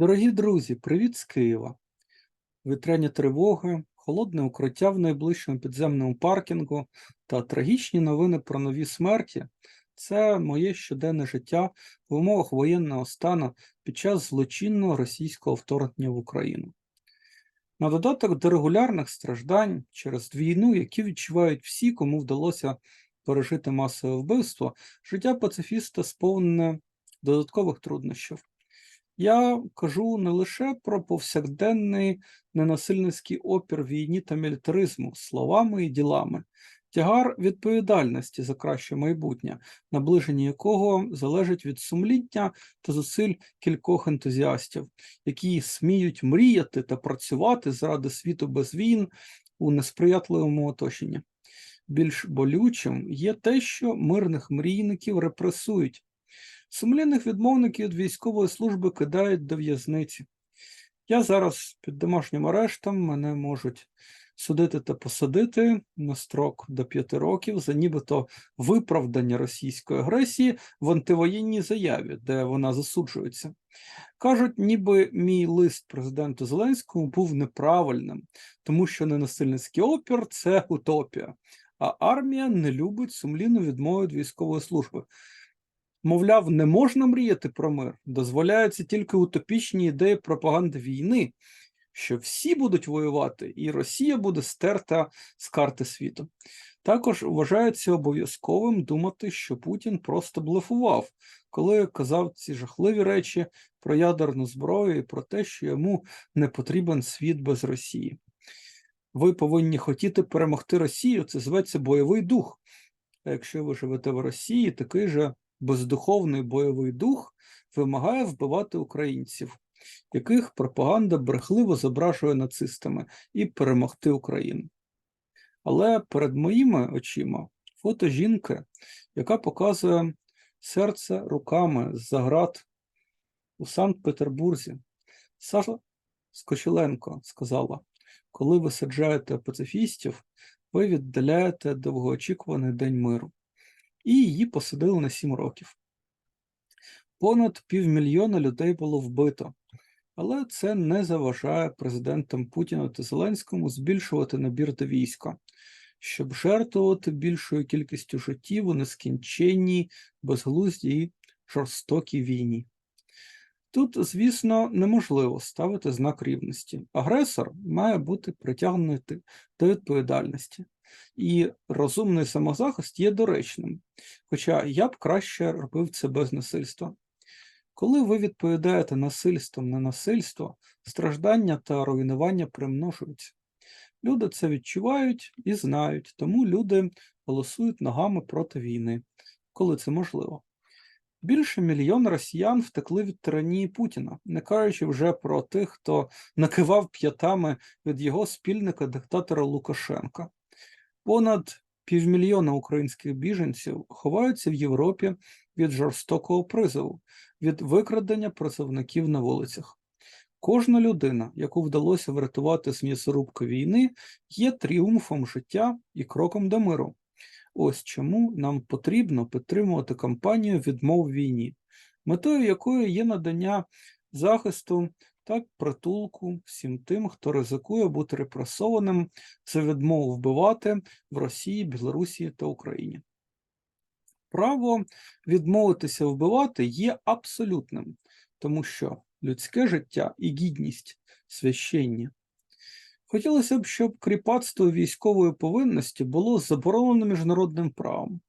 Дорогі друзі, привіт з Києва. Вітряні тривоги, холодне укриття в найближчому підземному паркінгу та трагічні новини про нові смерті це моє щоденне життя в умовах воєнного стану під час злочинного російського вторгнення в Україну. На додаток до регулярних страждань через війну, які відчувають всі, кому вдалося пережити масове вбивство, життя пацифіста сповнене додаткових труднощів. Я кажу не лише про повсякденний ненасильницький опір війні та мілітаризму словами і ділами, тягар відповідальності за краще майбутнє, наближення якого залежить від сумління та зусиль кількох ентузіастів, які сміють мріяти та працювати заради світу без війн у несприятливому оточенні. Більш болючим є те, що мирних мрійників репресують. Сумлінних відмовників від військової служби кидають до в'язниці. Я зараз під домашнім арештом мене можуть судити та посадити на строк до п'яти років за нібито виправдання російської агресії в антивоєнній заяві, де вона засуджується. Кажуть, ніби мій лист президенту Зеленському був неправильним, тому що ненасильницький опір це утопія, а армія не любить сумлінну відмову від військової служби. Мовляв, не можна мріяти про мир, дозволяються тільки утопічні ідеї пропаганди війни, що всі будуть воювати, і Росія буде стерта з карти світу. Також вважається обов'язковим думати, що Путін просто блефував, коли казав ці жахливі речі про ядерну зброю і про те, що йому не потрібен світ без Росії. Ви повинні хотіти перемогти Росію, це зветься бойовий дух. А якщо ви живете в Росії, такий же бездуховний бойовий дух вимагає вбивати українців, яких пропаганда брехливо зображує нацистами, і перемогти Україну. Але перед моїми очима фото жінки, яка показує серце руками з заград у Санкт-Петербурзі. Саша Скочеленко сказала: коли ви саджаєте пацифістів, ви віддаляєте довгоочікуваний день миру і її посадили на 7 років. Понад півмільйона людей було вбито, але це не заважає президентам Путіну та Зеленському збільшувати набір до війська, щоб жертвувати більшою кількістю життів у нескінченній, безглуздій і жорстокій війні. Тут, звісно, неможливо ставити знак рівності. Агресор має бути притягнутий до відповідальності і розумний самозахист є доречним, хоча я б краще робив це без насильства. Коли ви відповідаєте насильством на насильство, страждання та руйнування примножуються. Люди це відчувають і знають, тому люди голосують ногами проти війни, коли це можливо. Більше мільйона росіян втекли від тиранії Путіна, не кажучи вже про тих, хто накивав п'ятами від його спільника диктатора Лукашенка. Понад півмільйона українських біженців ховаються в Європі від жорстокого призову, від викрадення працівників на вулицях. Кожна людина, яку вдалося врятувати з м'ясорубки війни, є тріумфом життя і кроком до миру. Ось чому нам потрібно підтримувати кампанію відмов війні, метою якої є надання захисту так притулку всім тим, хто ризикує бути репресованим за відмову вбивати в Росії, Білорусі та Україні. Право відмовитися вбивати є абсолютним, тому що людське життя і гідність священні. Хотілося б, щоб кріпацтво військової повинності було заборонено міжнародним правом,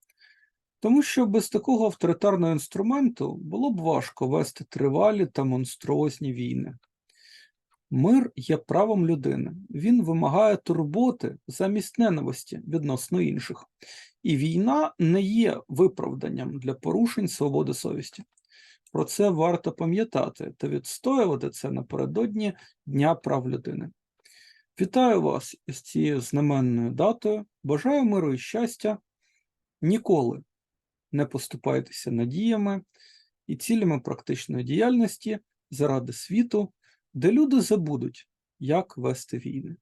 тому що без такого авторитарного інструменту було б важко вести тривалі та монструозні війни. Мир є правом людини, він вимагає турботи замість ненависті відносно інших, і війна не є виправданням для порушень свободи совісті. Про це варто пам'ятати та відстоювати це напередодні Дня прав людини. Вітаю вас із цією знаменною датою. Бажаю миру і щастя. Ніколи не поступайтеся надіями і цілями практичної діяльності заради світу, де люди забудуть, як вести війни.